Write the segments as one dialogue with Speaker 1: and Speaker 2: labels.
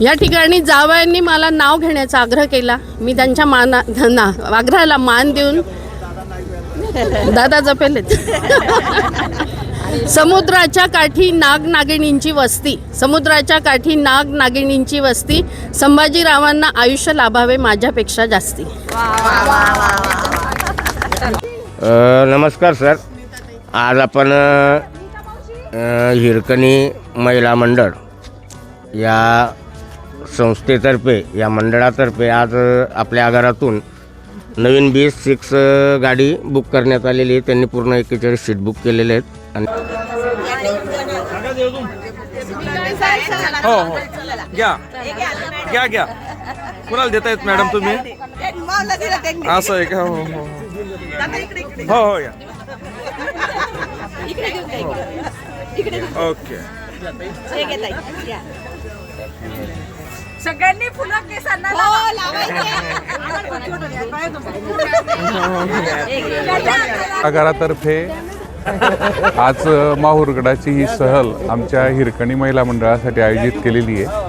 Speaker 1: या ठिकाणी जावयांनी मला नाव घेण्याचा आग्रह केला. मी त्यांच्या माना ना आग्रहाला मान देऊन दादा जपेलेत. समुद्राच्या काठी नाग नागिणींची वस्ती. समुद्राच्या काठी नाग नागिणींची वस्ती. संभाजीरावांना आयुष्य लाभावे माझ्यापेक्षा जास्ती.
Speaker 2: नमस्कार सर. आज आपण हिरकणी महिला मंडळ या संस्थेतर्फे या मंडळातर्फे आज आपल्या आगारातून नवीन बी सिक्स गाडी बुक करण्यात आलेली आहे. त्यांनी पूर्ण एकेचाळीस सीट बुक केलेले आहेत. आणि
Speaker 3: हो हो. घ्या. घ्या घ्या. कुणाला देता येत मॅडम तुम्ही? असं आहे का? हो हो हो. हो या. ओके.
Speaker 4: सगळ्यांनी फुलं केसांना
Speaker 5: आगारातर्फे आज माहुरगडाची ही सहल आमच्या हिरकणी महिला मंडळासाठी आयोजित केलेली आहे.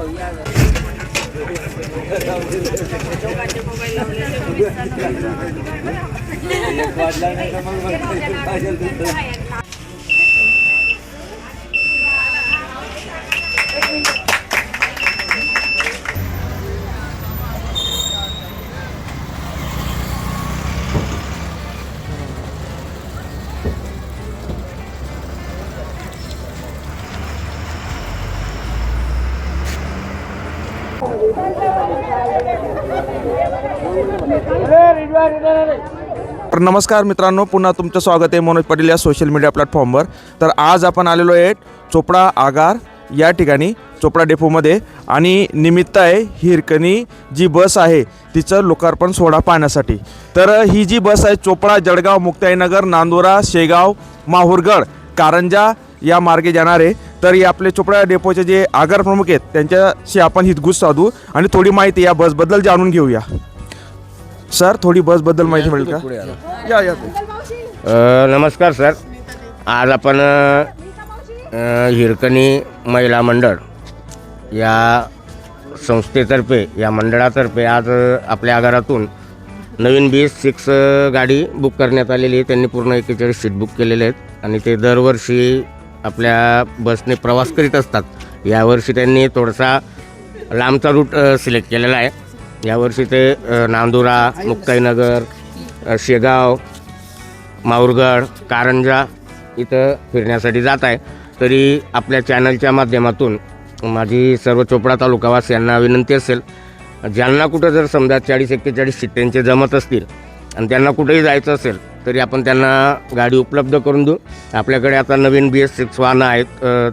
Speaker 3: तर नमस्कार मित्रांनो पुन्हा तुमचं स्वागत आहे मनोज पाटील या सोशल मीडिया प्लॅटफॉर्मवर तर आज आपण आलेलो आहे चोपडा आगार या ठिकाणी चोपडा डेपोमध्ये. आणि निमित्त आहे हिरकणी जी बस आहे तिचं लोकार्पण सोहळा पाहण्यासाठी. तर ही जी बस आहे चोपडा जळगाव मुक्ताईनगर नांदुरा शेगाव माहूरगड कारंजा या मार्गे जाणार. आहे तर हे आपले चोपडा डेपोचे जे आगार प्रमुख आहेत त्यांच्याशी आपण हितगुज साधू. आणि थोडी माहिती या बसबद्दल जाणून घेऊया. सर थोडी बसबद्दल माहिती मिळेल का? या. या
Speaker 2: नमस्कार सर. आज आपण हिरकणी महिला मंडळ या संस्थेतर्फे या मंडळातर्फे आज आपल्या आगारातून नवीन बी सिक्स गाडी बुक करण्यात आलेली आहे. त्यांनी पूर्ण एकेचाळीस सीट बुक केलेले आहेत. आणि ते दरवर्षी आपल्या बसने प्रवास करीत असतात. यावर्षी त्यांनी थोडासा लांबचा रूट सिलेक्ट केलेला आहे. यावर्षी ते नांदुरा मुक्ताईनगर शेगाव माऊरगड कारंजा इथं फिरण्यासाठी जात आहे. तरी आपल्या चॅनलच्या माध्यमातून माझी सर्व चोपडा तालुकावास यांना विनंती असेल ज्यांना कुठं जर समजा चाळीस एक्केचाळीस सीट जमत असतील आणि त्यांना कुठेही जायचं असेल तरी आपण त्यांना गाडी उपलब्ध करून देऊ. आपल्याकडे आता नवीन बी एस सिक्स वाहनं आहेत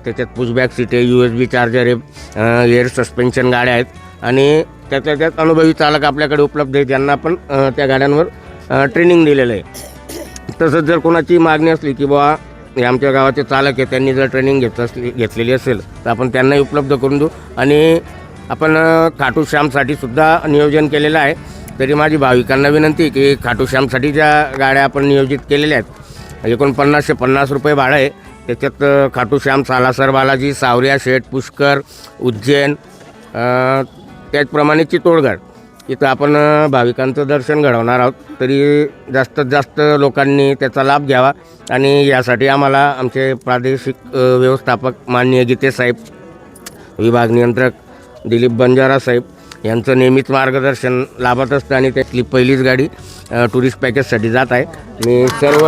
Speaker 2: त्याच्यात पुशबॅक सीट आहे यू एस बी चार्जर आहे एअर सस्पेन्शन गाड्या आहेत आणि त्यातल्या त्यात अनुभवी चालक आपल्याकडे उपलब्ध आहे ज्यांना आपण त्या गाड्यांवर ट्रेनिंग दिलेलं आहे. तसंच जर कोणाची मागणी असली की बाबा हे आमच्या गावाचे चालक आहे त्यांनी जर ट्रेनिंग घेत असली घेतलेली असेल तर आपण त्यांनाही उपलब्ध करून देऊ. आणि आपण अ, खाटू श्यामसाठी सुद्धा नियोजन केलेलं आहे. तरी माझी भाविकांना विनंती की खाटू श्यामसाठी ज्या गाड्या आपण नियोजित केलेल्या आहेत एकोणपन्नासशे पन्नास रुपये भाडं आहे. त्याच्यात खाटूश्याम खाटू श्याम सालासर बालाजी सावरिया शेठ पुष्कर उज्जैन त्याचप्रमाणे चितोडगड इथं आपण भाविकांचं दर्शन घडवणार आहोत. तरी जास्तीत जास्त लोकांनी त्याचा लाभ घ्यावा आणि यासाठी आम्हाला आमचे प्रादेशिक व्यवस्थापक माननीय गीते साहेब विभाग नियंत्रक दिलीप बंजारा साहेब यांचं नेहमीच मार्गदर्शन लाभत असतं आणि त्यातली पहिलीच गाडी टुरिस्ट पॅकेजसाठी जात आहे. मी सर्व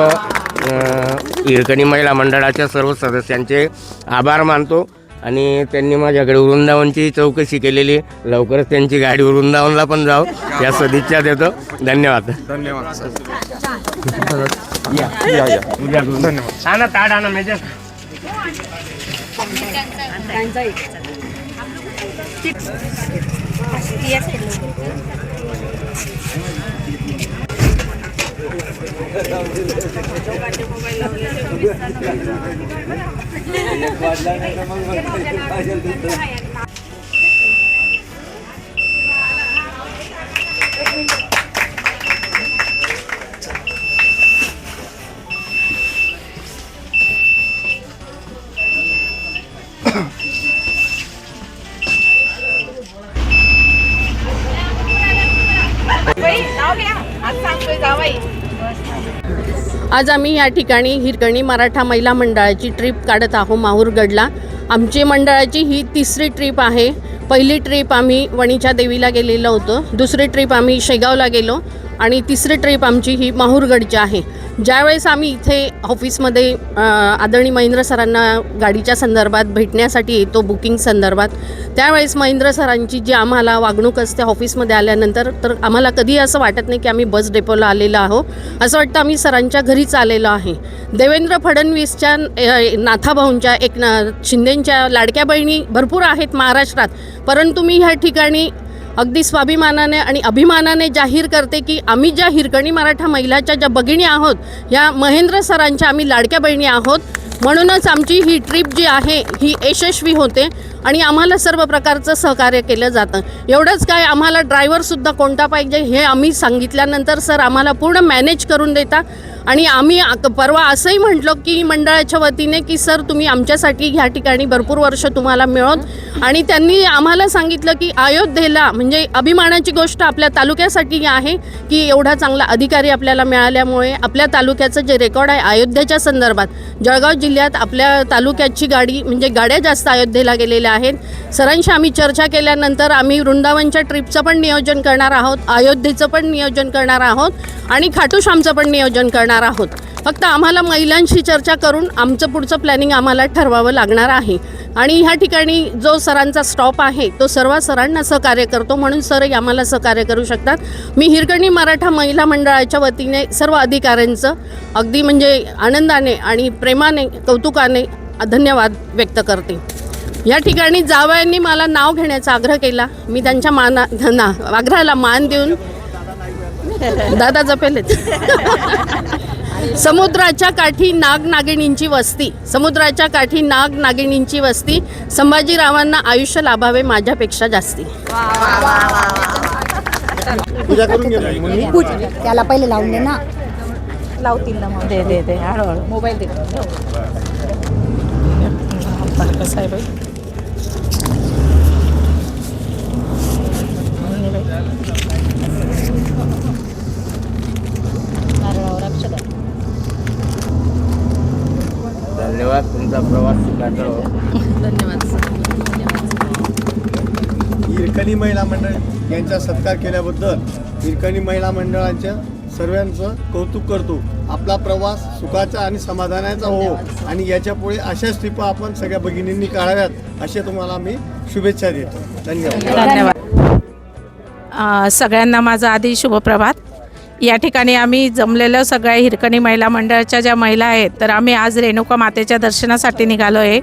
Speaker 2: हिरकणी महिला मंडळाच्या सर्व सदस्यांचे आभार मानतो. आणि त्यांनी माझ्याकडे वृंदावनची चौकशी केलेली. लवकरच त्यांची गाडी वृंदावनला पण जाऊ. या सदिच्छा देतो. धन्यवाद.
Speaker 3: धन्यवाद
Speaker 2: वाढला
Speaker 1: आज आम्ही या ठिकाणी हिरकणी मराठा महिला मंडळाची ट्रिप काढत आहोत माहूरगडला. आमची मंडळाची ही तिसरी ट्रिप आहे. पहिली ट्रिप आम्ही वणीच्या देवीला गेलेलो होतो. दुसरी ट्रिप आम्ही शेगावला गेलो. आणि तिसरी ट्रिप आमची ही माहूरगडची आहे. ज्यावेळेस आम्ही इथे ऑफिसमध्ये आदरणीय महेंद्र सरांना गाडीच्या संदर्भात भेटण्यासाठी येतो बुकिंग संदर्भात त्यावेळेस महेंद्र सरांची जी आम्हाला वागणूक असते ऑफिसमध्ये आल्यानंतर तर आम्हाला कधी असं वाटत नाही की आम्ही बस डेपोला आलेलो आहोत. असं वाटतं आम्ही सरांच्या घरीच आलेलो आहे. देवेंद्र फडणवीसच्या नाथाभाऊंच्या एक ना शिंदेंच्या लाडक्या बहिणी भरपूर आहेत महाराष्ट्रात परंतु मी ह्या ठिकाणी अगदी स्वाभिमानाने आणि अभिमानाने जाहीर करते की आम्ही ज्या हिरकणी मराठा महिलाच्या ज्या भगिनी आहोत या महेंद्र सरांच्या आम्ही लाडक्या बहिणी आहोत. म्हणूनच आमची ही ट्रिप जी आहे ही यशस्वी होते. आणि आम्हाला सर्व प्रकारचं सहकार्य केलं जातं. एवढंच काय आम्हाला ड्रायव्हरसुद्धा कोणता पाहिजे हे आम्ही सांगितल्यानंतर सर आम्हाला पूर्ण मॅनेज करून देता. आणि आम्ही परवा असंही म्हटलो की मंडळाच्या वतीने की सर तुम्ही आमच्यासाठी ह्या ठिकाणी भरपूर वर्ष तुम्हाला मिळत आणि त्यांनी आम्हाला सांगितलं की अयोध्येला म्हणजे अभिमानाची गोष्ट आपल्या तालुक्यासाठी आहे की एवढा चांगला अधिकारी आपल्याला मिळाल्यामुळे आपल्या तालुक्याचं जे रेकॉर्ड आहे अयोध्येच्या संदर्भात जळगाव जिल्ह्यात आपल्या तालुक्याची गाडी म्हणजे गाड्या जास्त अयोध्येला गेलेल्या आहेत आहेत. सरांशी आम्ही चर्चा केल्यानंतर आम्ही वृंदावनच्या ट्रिपचं पण नियोजन करणार आहोत अयोध्येचं पण नियोजन करणार आहोत आणि खाटूश्यामचं पण नियोजन करणार आहोत. फक्त आम्हाला महिलांशी चर्चा करून आमचं पुढचं प्लॅनिंग आम्हाला ठरवावं लागणार आहे. आणि ह्या ठिकाणी जो सरांचा स्टॉप आहे तो सर्व सरांना सहकार्य करतो म्हणून सरही आम्हाला सहकार्य करू शकतात. मी हिरकणी मराठा महिला मंडळाच्या वतीने सर्व अधिकाऱ्यांचं अगदी म्हणजे आनंदाने आणि प्रेमाने कौतुकाने धन्यवाद व्यक्त करते. या ठिकाणी जावयांनी मला नाव घेण्याचा आग्रह केला. मी त्यांच्या माना ना आग्रहाला मान देऊन दादा जपेलेत समुद्राच्या काठी नाग नागिणींची वस्ती समुद्राच्या काठी नाग नागिणींची वस्ती संभाजीरावांना आयुष्य लाभावे माझ्यापेक्षा जास्ती.
Speaker 4: त्याला पहिले लावून दे ना.
Speaker 6: लावतील ना मग. दे दे दे. हळूहळू. मोबाईल दे. कसं आहे बाई
Speaker 2: धन्यवाद तुमचा प्रवास सुखाचा हो.
Speaker 1: धन्यवाद
Speaker 7: हिरकणी महिला मंडळ यांचा सत्कार केल्याबद्दल हिरकणी महिला मंडळाच्या सर्वांचं कौतुक करतो. आपला प्रवास सुखाचा आणि समाधानाचा हो. आणि याच्यापुढे अशाच ट्रिपा आपण सगळ्या भगिनींनी काढाव्यात अशा तुम्हाला मी शुभेच्छा देतो. धन्यवाद.
Speaker 6: धन्यवाद. सगळ्यांना माझा आधी शुभप्रभात. या ठिकाणी आम्ही जमलेलं सगळ्या हिरकणी महिला मंडळाच्या ज्या महिला आहेत तर आम्ही आज रेणुका मातेच्या दर्शनासाठी निघालो आहे.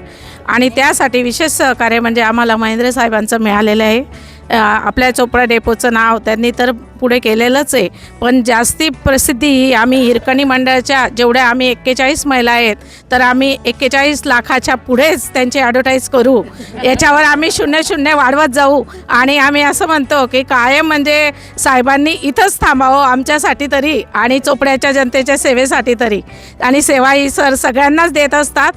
Speaker 6: आणि त्यासाठी विशेष सहकार्य म्हणजे आम्हाला महेंद्र साहेबांचं मिळालेलं आहे. आपल्या चोपडा डेपोचं नाव त्यांनी तर पुढे केलेलंच आहे. पण जास्ती प्रसिद्धी ही आम्ही हिरकणी मंडळाच्या जेवढ्या आम्ही एक्केचाळीस महिला आहेत तर आम्ही एक्केचाळीस लाखाच्या पुढेच त्यांची ॲडव्हर्टाईज करू. याच्यावर आम्ही शून्य शून्य वाढवत जाऊ. आणि आम्ही असं म्हणतो की कायम म्हणजे साहेबांनी इथंच थांबावं आमच्यासाठी तरी आणि चोपड्याच्या जनतेच्या सेवेसाठी तरी. आणि सेवा ही सर सगळ्यांनाच देत असतात.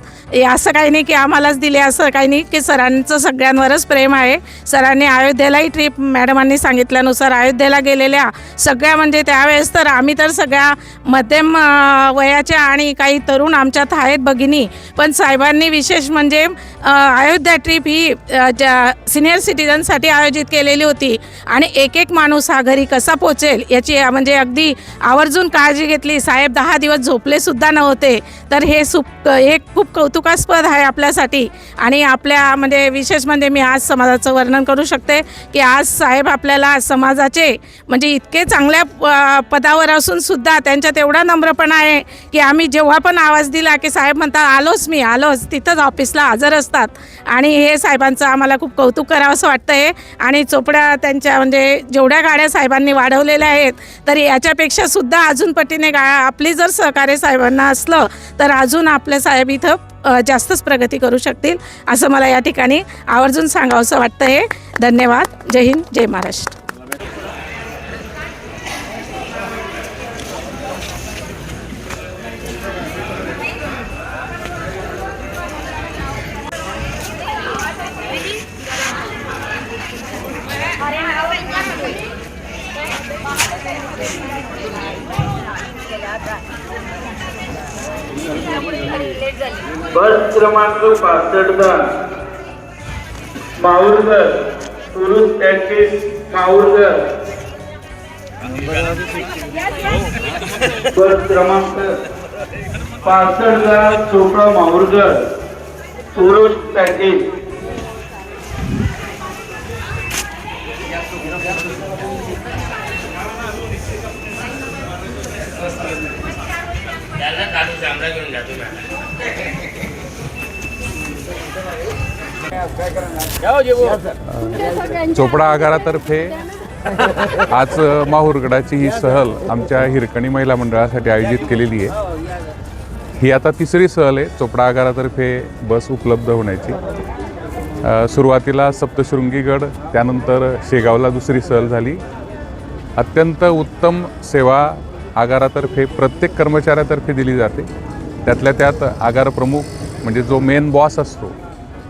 Speaker 6: असं काही नाही की आम्हालाच दिले असं काही नाही की सरांचं सगळ्यांवरच प्रेम आहे. सरांनी अयोध्येलाही ट्रिप मॅडमांनी सांगितल्यानुसार अयोध्येला गेले गेलेल्या सगळ्या म्हणजे त्यावेळेस तर आम्ही तर सगळ्या मध्यम वयाच्या आणि काही तरुण आमच्यात आहेत भगिनी. पण साहेबांनी विशेष म्हणजे अयोध्या ट्रिप ही ज्या सिनियर सिटीजनसाठी आयोजित केलेली होती. आणि एक एक माणूस हा घरी कसा पोचेल याची म्हणजे अगदी आवर्जून काळजी घेतली. साहेब दहा दिवस झोपले सुद्धा नव्हते. तर हे सुप हे खूप कौतुकास्पद आहे आपल्यासाठी. आणि आपल्या म्हणजे विशेष म्हणजे मी आज समाजाचं वर्णन करू शकते की आज साहेब आपल्याला समाजाचे म्हणजे म्हणजे इतके चांगल्या पदावर असून सुद्धा त्यांच्यात एवढा नम्रपणा आहे की आम्ही जेव्हा पण आवाज दिला की साहेब म्हणतात आलोच मी आलोच तिथंच ऑफिसला हजर असतात. आणि हे साहेबांचं आम्हाला खूप कौतुक करावं असं वाटतं आहे आणि चोपड्या त्यांच्या म्हणजे जेवढ्या गाड्या साहेबांनी वाढवलेल्या आहेत तरी याच्यापेक्षा सुद्धा अजून पटीने गा आपली जर सहकार्य साहेबांना असलं तर अजून आपले साहेब इथं जास्तच प्रगती करू शकतील असं मला या ठिकाणी आवर्जून सांगावंसं वाटतं आहे धन्यवाद. जय हिंद जय महाराष्ट्र.
Speaker 4: बस क्रमांक पासष्टचा माऊरकर पुरुष टॅक्टिस माऊरकर बस क्रमांक पासष्टचा चोपडा माऊरकर पुरुष टॅक्टिस
Speaker 5: चोपडा आगारातर्फे आज माहूरगडाची ही सहल आमच्या हिरकणी महिला मंडळासाठी आयोजित केलेली आहे. ही आता तिसरी सहल आहे. चोपडा आगारातर्फे बस उपलब्ध होण्याची. सुरुवातीला सप्तशृंगीगड त्यानंतर शेगावला दुसरी सहल झाली. अत्यंत उत्तम सेवा आगारातर्फे प्रत्येक कर्मचाऱ्यातर्फे दिली जाते. त्यातल्या त्यात आगार प्रमुख म्हणजे जो मेन बॉस असतो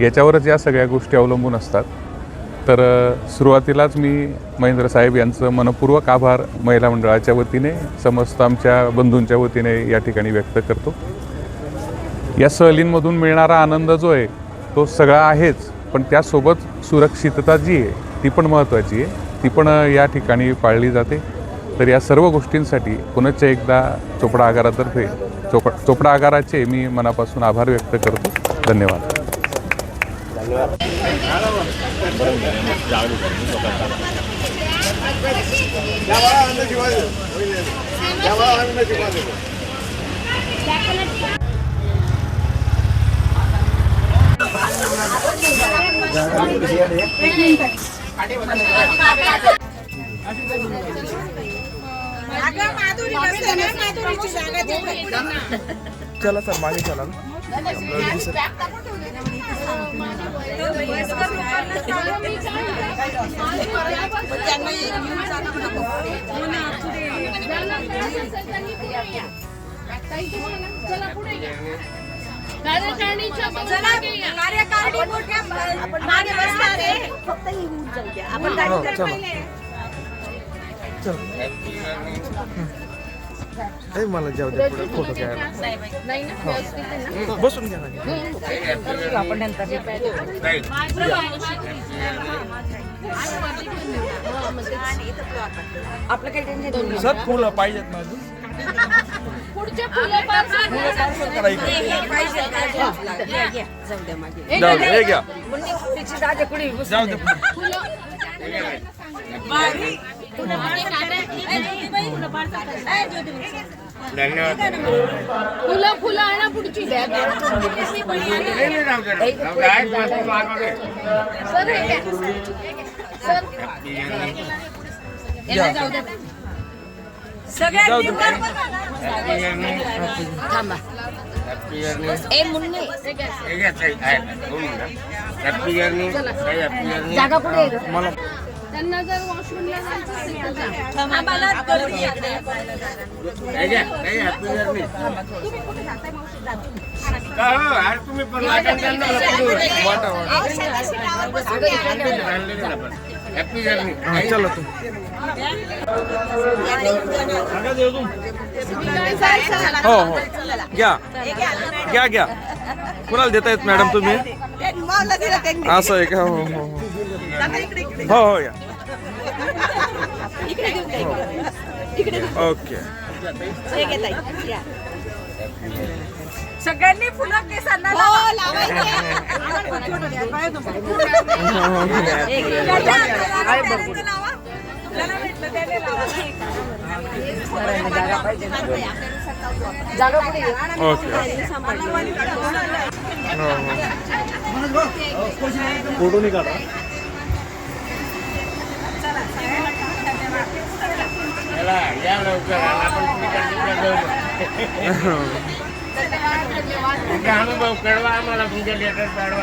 Speaker 5: याच्यावरच या सगळ्या गोष्टी अवलंबून असतात. तर सुरुवातीलाच मी महेंद्र साहेब यांचं मनपूर्वक आभार महिला मंडळाच्या वतीने समस्त आमच्या बंधूंच्या वतीने या ठिकाणी व्यक्त करतो. या सहलींमधून मिळणारा आनंद जो आहे तो सगळा आहेच. पण त्यासोबत सुरक्षितता जी आहे ती पण महत्त्वाची आहे. ती पण या ठिकाणी पाळली जाते. तर या सर्व गोष्टींसाठी पुनश्च एकदा चोपडा आगारातर्फे चोप चोपडा आगाराचे मी मनापासून आभार व्यक्त करतो. धन्यवाद.
Speaker 3: चला सर मागे चला। ना
Speaker 1: कार्यकारिणीच्या मागे या.
Speaker 3: हो, चला। ए, मला जाऊ दे पुढे फोटो घ्यायला.
Speaker 1: नाही ना. व्यवस्थित आहे ना?
Speaker 3: बसून घ्या ना सर फुलं पाहिजेत ना अजून?
Speaker 1: पुढचे फुलं पार
Speaker 3: करा इकडे. जाऊ दे. हे घ्या जाऊ दे पुढे.
Speaker 1: फुलं फुलं आणा पुढची बॅग सर हे घ्या. सर.
Speaker 3: जाऊ दे. मला
Speaker 1: त्यांना जर वॉशरूमला जायचं असेल तर जा.
Speaker 3: हा, चला तू. हो हो. घ्या. घ्या घ्या. कुणाला देता येत मॅडम तुम्ही? असं आहे का? हो हो हो. हो हो या. ओके.
Speaker 6: सगळ्यांनी फुलं केसांना
Speaker 3: ओके. फोटो नाही
Speaker 2: अनुभव कळवा आम्हाला तुमच्या लेटर पाडवा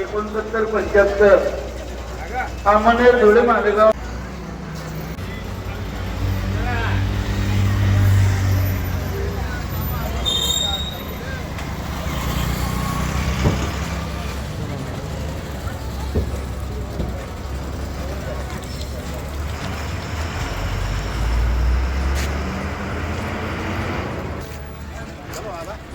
Speaker 4: एकोणसत्तर पंच्याहत्तर. अमनेर धुळे मालेगाव.